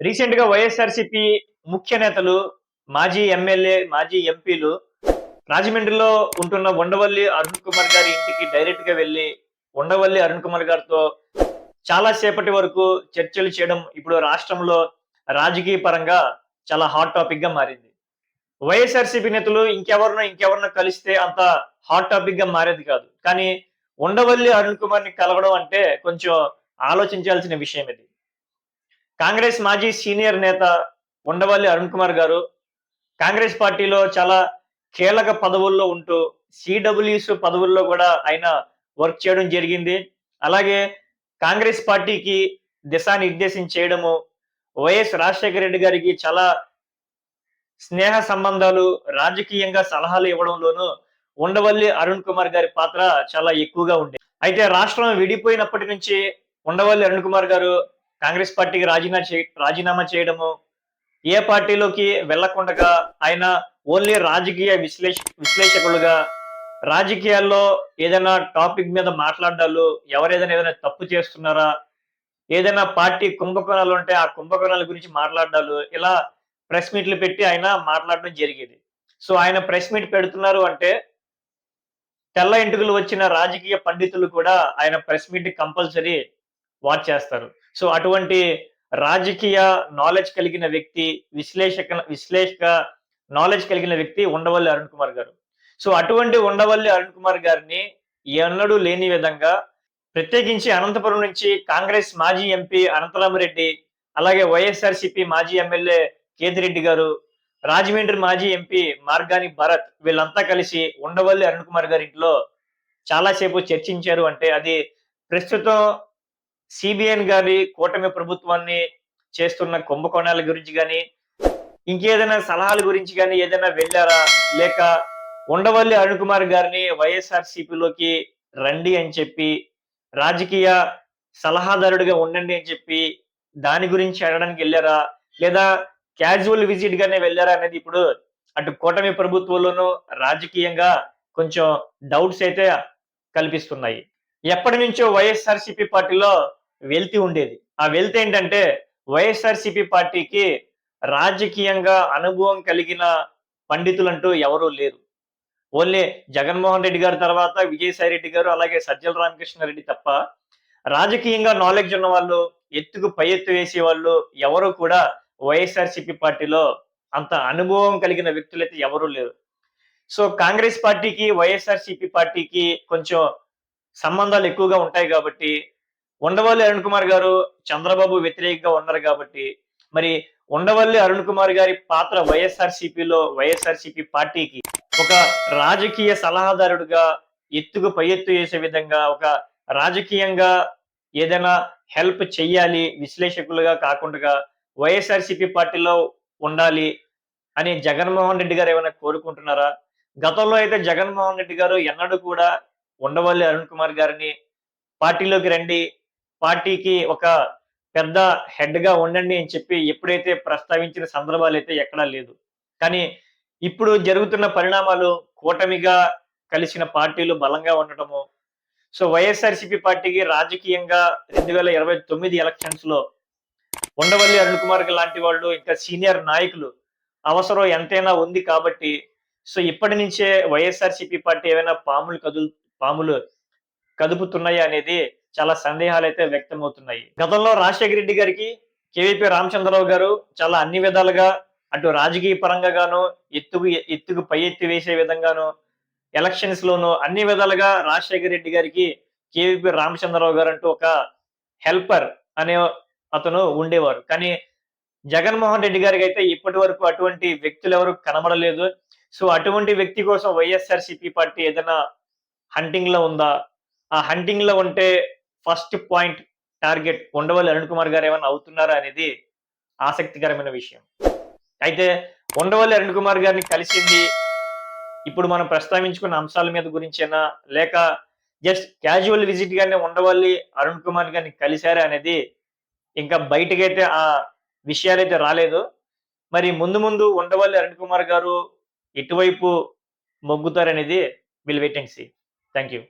రీసెంట్గా వైఎస్ఆర్సీపీ ముఖ్య నేతలు మాజీ ఎమ్మెల్యే మాజీ ఎంపీలు రాజమండ్రిలో ఉంటున్న ఉండవల్లి అరుణ్ కుమార్ గారి ఇంటికి డైరెక్ట్గా వెళ్ళి ఉండవల్లి అరుణ్ కుమార్ గారితో చాలా సేపటి వరకు చర్చలు చేయడం ఇప్పుడు రాష్ట్రంలో రాజకీయ పరంగా చాలా హాట్ టాపిక్గా మారింది. వైఎస్ఆర్సీపీ నేతలు ఇంకెవరినో ఇంకెవరినో కలిస్తే అంత హాట్ టాపిక్గా మారేది కాదు. కానీ ఉండవల్లి అరుణ్ కుమార్ని కలవడం అంటే కొంచెం ఆలోచించాల్సిన విషయం ఇది. కాంగ్రెస్ మాజీ సీనియర్ నేత ఉండవల్లి అరుణ్ కుమార్ గారు కాంగ్రెస్ పార్టీలో చాలా కీలక పదవుల్లో ఉంటూ సిడబ్ల్యూస్ పదవుల్లో కూడా ఆయన వర్క్ చేయడం జరిగింది. అలాగే కాంగ్రెస్ పార్టీకి దిశానిర్దేశం చేయడము వైఎస్ రాజశేఖర రెడ్డి గారికి చాలా స్నేహ సంబంధాలు రాజకీయంగా సలహాలు ఇవ్వడంలోనూ ఉండవల్లి అరుణ్ కుమార్ గారి పాత్ర చాలా ఎక్కువగా ఉండేది అయితే రాష్ట్రం విడిపోయినప్పటి నుంచి ఉండవల్లి అరుణ్ కుమార్ గారు కాంగ్రెస్ పార్టీకి రాజీనా చే రాజీనామా చేయడము ఏ పార్టీలోకి వెళ్ళకుండా ఆయన ఓన్లీ రాజకీయ విశ్లేష విశ్లేషకులుగా రాజకీయాల్లో ఏదైనా టాపిక్ మీద మాట్లాడాలు ఎవరేదైనా ఏదైనా తప్పు చేస్తున్నారా ఏదైనా పార్టీ కుంభకోణాలు ఉంటే ఆ కుంభకోణాల గురించి మాట్లాడాలు ఇలా ప్రెస్ మీట్లు పెట్టి ఆయన మాట్లాడడం జరిగేది. సో ఆయన ప్రెస్ మీట్ పెడుతున్నారు అంటే తెల్ల ఇంటికలు వచ్చిన రాజకీయ పండితులు కూడా ఆయన ప్రెస్ మీట్ కంపల్సరీ వాచ్ చేస్తారు. సో అటువంటి రాజకీయ నాలెడ్జ్ కలిగిన వ్యక్తి విశ్లేషక విశ్లేషక నాలెడ్జ్ కలిగిన వ్యక్తి ఉండవల్లి అరుణ్ కుమార్ గారు. సో అటువంటి ఉండవల్లి అరుణ్ కుమార్ గారిని ఎన్నడూ లేని విధంగా ప్రత్యేకించి అనంతపురం నుంచి కాంగ్రెస్ మాజీ ఎంపీ అనంతరామరెడ్డి అలాగే వైఎస్ఆర్సిపి మాజీ ఎమ్మెల్యే కేతిరెడ్డి గారు రాజమండ్రి మాజీ ఎంపీ మార్గాని భరత్ వీళ్ళంతా కలిసి ఉండవల్లి అరుణ్ కుమార్ గారి ఇంట్లో చాలాసేపు చర్చించారు అంటే అది ప్రస్తుతం సిబిఎన్ గారి కూటమి ప్రభుత్వాన్ని చేస్తున్న కుంభకోణాల గురించి కానీ ఇంకేదైనా సలహాల గురించి కానీ ఏదైనా వెళ్ళారా? లేక ఉండవల్లి అరుణ్ కుమార్ గారిని వైఎస్ఆర్ సిపిలోకి రండి అని చెప్పి రాజకీయ సలహాదారుడిగా ఉండండి అని చెప్పి దాని గురించి అడగడానికి వెళ్ళారా? లేదా క్యాజువల్ విజిట్ గానే వెళ్ళారా అనేది ఇప్పుడు అటు కూటమి ప్రభుత్వంలోనూ రాజకీయంగా కొంచెం డౌట్స్ అయితే కల్పిస్తున్నాయి. ఎప్పటి నుంచో వైఎస్ఆర్సీపీ పార్టీలో వెళ్తీ ఉండేది. ఆ వెళ్తే ఏంటంటే వైఎస్ఆర్సిపి పార్టీకి రాజకీయంగా అనుభవం కలిగిన పండితులంటూ ఎవరూ లేరు. ఓన్లీ జగన్మోహన్ రెడ్డి గారి తర్వాత విజయసాయి రెడ్డి గారు అలాగే సజ్జల రామకృష్ణారెడ్డి తప్ప రాజకీయంగా నాలెడ్జ్ ఉన్న వాళ్ళు ఎత్తుకు పై ఎత్తు వేసే వాళ్ళు ఎవరు కూడా వైఎస్ఆర్సిపి పార్టీలో అంత అనుభవం కలిగిన వ్యక్తులైతే ఎవరూ లేరు. సో కాంగ్రెస్ పార్టీకి వైఎస్ఆర్సిపి పార్టీకి కొంచెం సంబంధాలు ఎక్కువగా ఉంటాయి కాబట్టి ఉండవల్లి అరుణ్ కుమార్ గారు చంద్రబాబు వ్యతిరేకంగా ఉన్నారు కాబట్టి మరి ఉండవల్లి అరుణ్ కుమార్ గారి పాత్ర వైఎస్ఆర్ సిపిలో వైఎస్ఆర్ సిపి పార్టీకి ఒక రాజకీయ సలహాదారుడుగా ఎత్తుకు పై ఎత్తు చేసే విధంగా ఒక రాజకీయంగా ఏదైనా హెల్ప్ చెయ్యాలి విశ్లేషకులుగా కాకుండా వైఎస్ఆర్సీపీ పార్టీలో ఉండాలి అని జగన్మోహన్ రెడ్డి గారు ఏమైనా కోరుకుంటున్నారా? గతంలో అయితే జగన్మోహన్ రెడ్డి గారు ఎన్నడూ కూడా ఉండవల్లి అరుణ్ కుమార్ గారిని పార్టీలోకి రండి పార్టీకి ఒక పెద్ద హెడ్గా ఉండండి అని చెప్పి ఎప్పుడైతే ప్రస్తావించిన సందర్భాలు అయితే ఎక్కడా లేదు. కానీ ఇప్పుడు జరుగుతున్న పరిణామాలు కూటమిగా కలిసిన పార్టీలు బలంగా ఉండటము సో వైఎస్ఆర్సీపీ పార్టీకి రాజకీయంగా రెండు వేల ఇరవై తొమ్మిది ఎలక్షన్స్లో ఉండవల్లి అరుణ్ కుమార్ లాంటి వాళ్ళు ఇంకా సీనియర్ నాయకులు అవసరం ఎంతైనా ఉంది కాబట్టి సో ఇప్పటి నుంచే వైఎస్ఆర్సీపీ పార్టీ ఏమైనా పాములు కదులు పాములు కదుపుతున్నాయి అనేది చాలా సందేహాలు అయితే వ్యక్తమవుతున్నాయి. గతంలో రాజశేఖర రెడ్డి గారికి కేవీపీ రామచంద్రరావు గారు చాలా అన్ని విధాలుగా అటు రాజకీయ పరంగా గాను ఎత్తుకు ఎత్తుకు పై ఎత్తి వేసే విధంగాను ఎలక్షన్స్ లోను అన్ని విధాలుగా రాజశేఖర రెడ్డి గారికి కేవీపీ రామచంద్రరావు గారు అంటూ ఒక హెల్పర్ అనే అతను ఉండేవారు. కానీ జగన్మోహన్ రెడ్డి గారికి అయితే ఇప్పటి వరకు అటువంటి వ్యక్తులు ఎవరు కనబడలేదు. సో అటువంటి వ్యక్తి కోసం వైఎస్ఆర్ సిపి పార్టీ ఏదైనా హంటింగ్లో ఉందా? ఆ హంటింగ్లో ఉంటే first point target Undavalli Arun Kumar garu ఏమైనా అవుతున్నారా అనేది ఆసక్తికరమైన విషయం. అయితే ఉండవల్లి అరుణ్ కుమార్ గారిని కలిసింది ఇప్పుడు మనం ప్రస్తావించుకున్న అంశాల మీద గురించేనా? లేక జస్ట్ క్యాజువల్ విజిట్ గానే ఉండవల్లి అరుణ్ కుమార్ గారిని కలిశారా అనేది ఇంకా బయటకైతే ఆ విషయాలైతే రాలేదు. మరి ముందు ముందు ఉండవల్లి అరుణ్ కుమార్ గారు ఎటువైపు మొగ్గుతారనేది will wait and see thank you